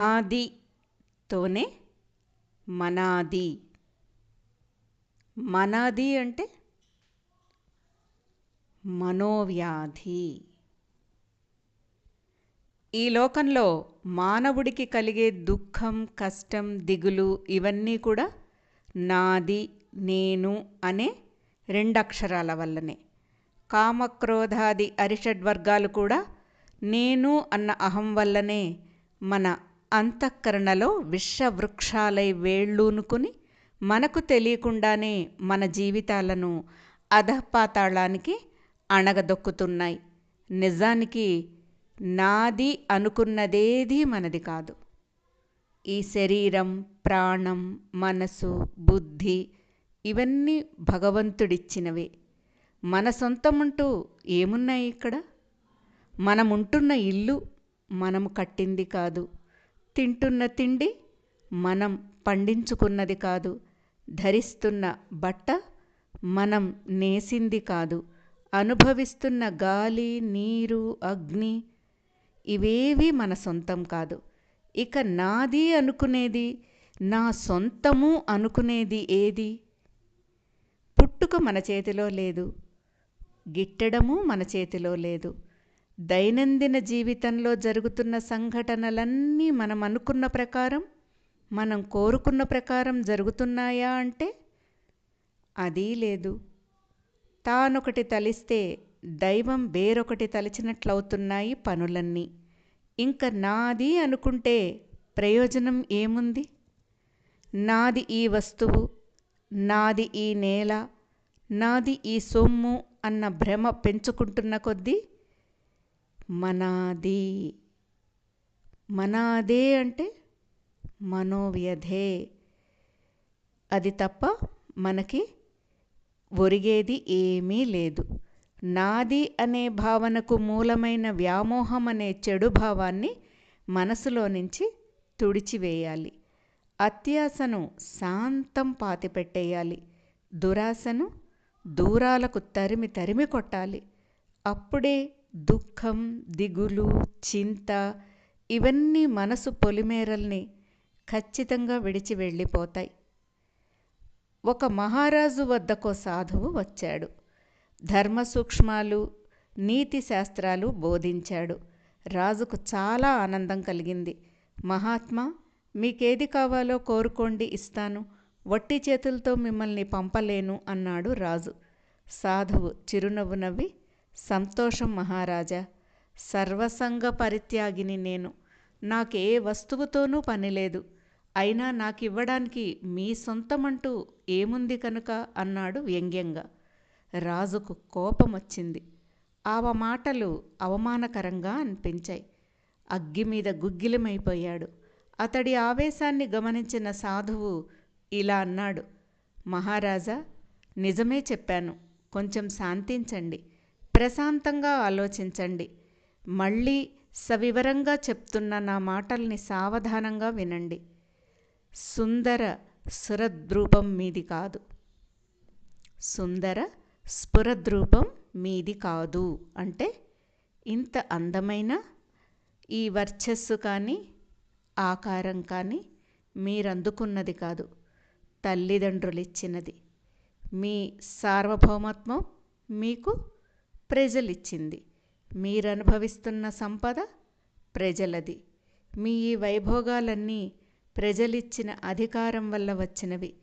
ఆదితోనే మనాది. మనాది అంటే మనోవ్యాధి. ఈ లోకంలో మానవుడికి కలిగే దుఃఖం కష్టం దిగులు ఇవన్నీ కూడా నాది నేను అనే రెండక్షరాల వల్లనే. కామక్రోధాది అరిషడ్వర్గాలు కూడా నేను అన్న అహం వల్లనే మన అంతఃకరణలో విషవృక్షాలై వేళ్ళూనుకుని మనకు తెలియకుండానే మన జీవితాలను అధపాతాళానికి అణగదొక్కుతున్నాయి. నిజానికి నాది అనుకున్నదేదీ మనది కాదు. ఈ శరీరం ప్రాణం మనసు బుద్ధి ఇవన్నీ భగవంతుడిచ్చినవే. మన సొంతమంటూ ఏమున్నాయి ఇక్కడ? మనముంటున్న ఇల్లు మనము కట్టింది కాదు. తింటున్న తిండి మనం పండించుకున్నది కాదు. ధరిస్తున్న బట్ట మనం నేసింది కాదు. అనుభవిస్తున్న గాలి నీరు అగ్ని ఇవేవి మన సొంతం కాదు. ఇక నాది అనుకునేది నా సొంతము అనుకునేది ఏది? పుట్టుక మన చేతిలో లేదు. గిట్టడము మన చేతిలో లేదు. దైనందిన జీవితంలో జరుగుతున్న సంఘటనలన్నీ మనం అనుకున్న ప్రకారం మనం కోరుకున్న ప్రకారం జరుగుతున్నాయా అంటే అది లేదు. తానొకటి తలిస్తే దైవం వేరొకటి తలిచినట్లవుతున్నాయి పనులన్నీ. ఇంక నాది అనుకుంటే ప్రయోజనం ఏముంది? నాది ఈ వస్తువు నాది ఈ నేల నాది ఈ సొమ్ము అన్న భ్రమ పెంచుకుంటున్న కొద్దీ మనాది. మనాదే అంటే మనోవ్యధే. అది తప్ప మనకి ఒరిగేది ఏమీ లేదు. నాది అనే భావనకు మూలమైన వ్యామోహం అనే చెడు భావాన్ని మనసులో నుంచి తుడిచివేయాలి. అత్యాసను శాంతం పాతిపెట్టేయాలి. దురాశను దూరాలకు తరిమి తరిమి కొట్టాలి. అప్పుడే దుఃఖం దిగులు చింత ఇవన్నీ మనసు పొలిమేరల్ని ఖచ్చితంగా విడిచి వెళ్ళిపోతాయి. ఒక మహారాజు వద్దకో సాధువు వచ్చాడు. ధర్మ సూక్ష్మాలు నీతి శాస్త్రాలు బోధించాడు. రాజుకు చాలా ఆనందం కలిగింది. మహాత్మా మీకేది కావాలో కోరుకోండి ఇస్తాను. వట్టి చేతులతో మిమ్మల్ని పంపలేను అన్నాడు రాజు. సాధువు చిరునవ్వు నవ్వి సంతోషం మహారాజా. సర్వసంగ పరిత్యాగిని నేను. నాకే వస్తువుతోనూ పనిలేదు. అయినా నాకు ఇవ్వడానికి మీ సొంతమంటూ ఏముంది కనుక? అన్నాడు వ్యంగ్యంగా. రాజుకు కోపం వచ్చింది ఆవ మాటలు అవమానకరంగా అనిపించాయి. అగ్గి మీద గుగ్గిలమైపోయాడు. అతడి ఆవేశాన్ని గమనించిన సాధువు ఇలా అన్నాడు. మహారాజా నిజమే చెప్పాను. కొంచెం శాంతించండి. ప్రశాంతంగా ఆలోచించండి. మళ్ళీ సవివరంగా చెప్తున్న నా మాటల్ని సావధానంగా వినండి. సుందర సురద్రూపం మీది కాదు. సుందర స్ఫురద్రూపం మీది కాదు. అంటే ఇంత అందమైన ఈ వర్చస్సు కానీ ఆకారం కానీ మీరందుకున్నది కాదు. తల్లిదండ్రులు ఇచ్చినది మీ సార్వభౌమత్వం మీకు ప్రజలిచ్చింది. మీరు అనుభవిస్తున్న సంపద ప్రజలది. మీ ఈ వైభోగాలన్నీ ప్రజలిచ్చిన అధికారం వల్ల వచ్చినవి.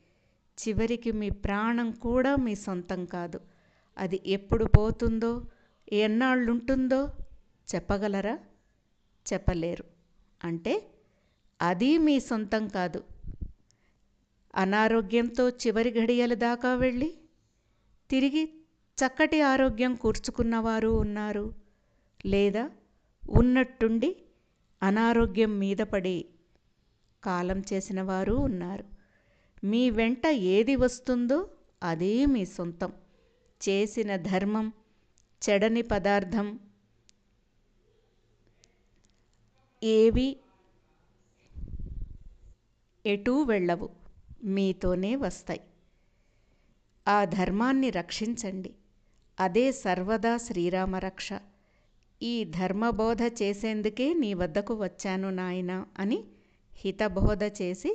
చివరికి మీ ప్రాణం కూడా మీ సొంతం కాదు. అది ఎప్పుడు పోతుందో ఎన్నాళ్ళుంటుందో చెప్పగలరా? చెప్పలేరు. అంటే అది మీ సొంతం కాదు. అనారోగ్యంతో చివరి ఘడియల దాకా వెళ్ళి తిరిగి చక్కటి ఆరోగ్యం కూర్చుకున్నవారు ఉన్నారు. లేదా ఉన్నట్టుండి అనారోగ్యం మీద పడి కాలం చేసిన వారు ఉన్నారు. మీ వెంట ఏది వస్తుందో అదే మీ సొంతం. చేసిన ధర్మం చెడని పదార్థం ఏవి ఎటూ వెళ్ళవు. మీతోనే వస్తాయి. ఆ ధర్మాన్ని రక్షించండి. అదే సర్వదా శ్రీరామరక్ష ఈ ధర్మబోధ చేసేందుకే నీ వద్దకు వచ్చాను నాయన అని హితబోధ చేసి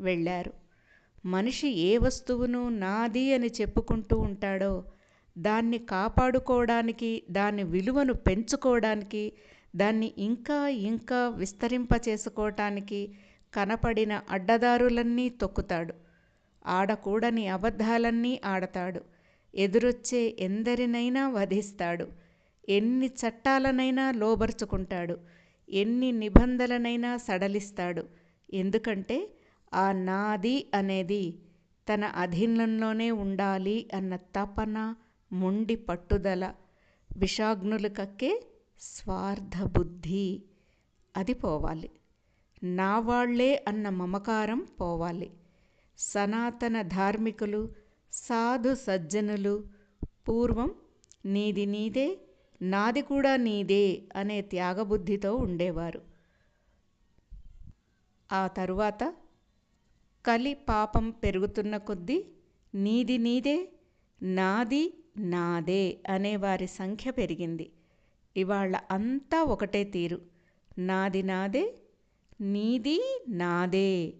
వెళ్ళారు. మనిషి ఏ వస్తువును నాది అని చెప్పుకుంటూ ఉంటాడో దాన్ని కాపాడుకోవడానికి దాని విలువను పెంచుకోవడానికి దాన్ని ఇంకా ఇంకా విస్తరింపచేసుకోవటానికి కనపడిన అడ్డదారులన్నీ తొక్కుతాడు. ఆడకూడని అబద్ధాలన్నీ ఆడతాడు. ఎదురొచ్చే ఎందరినైనా వధిస్తాడు. ఎన్ని చట్టాలనైనా లోబరుచుకుంటాడు. ఎన్ని నిబంధనలనైనా సడలిస్తాడు. ఎందుకంటే ఆ నాది అనేది తన అధీనంలోనే ఉండాలి అన్న తపన మొండి పట్టుదల విషాగ్నులు కక్కే స్వార్థ బుద్ధి. అది పోవాలి. నా వాళ్ళే అన్న మమకారం పోవాలి. సనాతన ధార్మికులు సాధు సజ్జనులు పూర్వం నీది నీదే నాది కూడా నీదే అనే త్యాగబుద్ధితో ఉండేవారు. ఆ తరువాత కలి పాపం పెరుగుతున్న కొద్దీ నీది నీదే నాది నాదే అనే వారి సంఖ్య పెరిగింది. ఇవాళ అంతా ఒకటే తీరు. నాది నాదే నీది నాదే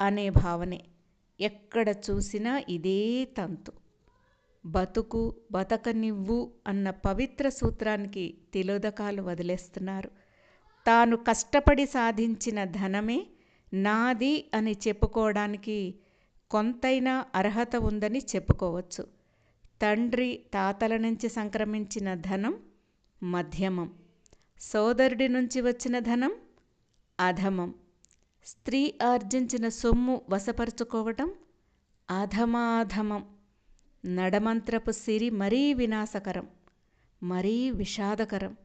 అనే భావనే. ఎక్కడ చూసినా ఇదే తంతు. బతుకు బతకనివ్వు అన్న పవిత్ర సూత్రానికి తిలోదకాలు వదిలేస్తున్నారు. తాను కష్టపడి సాధించిన ధనమే నాది అని చెప్పుకోవడానికి కొంతైనా అర్హత ఉందని చెప్పుకోవచ్చు. తండ్రి తాతల నుంచి సంక్రమించిన ధనం మధ్యమం. సోదరుడి నుంచి వచ్చిన ధనం అధమం. స్త్రీ ఆర్జించిన సొమ్ము వశపరుచుకోవటం అధమాధమం. నడమంత్రపు సిరి మరీ వినాశకరం మరీ విషాదకరం.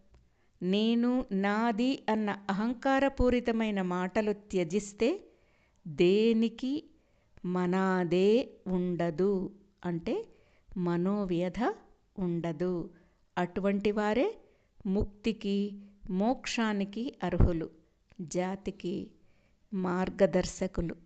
నేను నాది అన్న అహంకారపూరితమైన మాటలు త్యజిస్తే దేనికి మనాదే ఉండదు అంటే మనోవ్యధ ఉండదు. అటువంటి వారే ముక్తికి మోక్షానికి అర్హులు జాతికి మార్గదర్శకులు.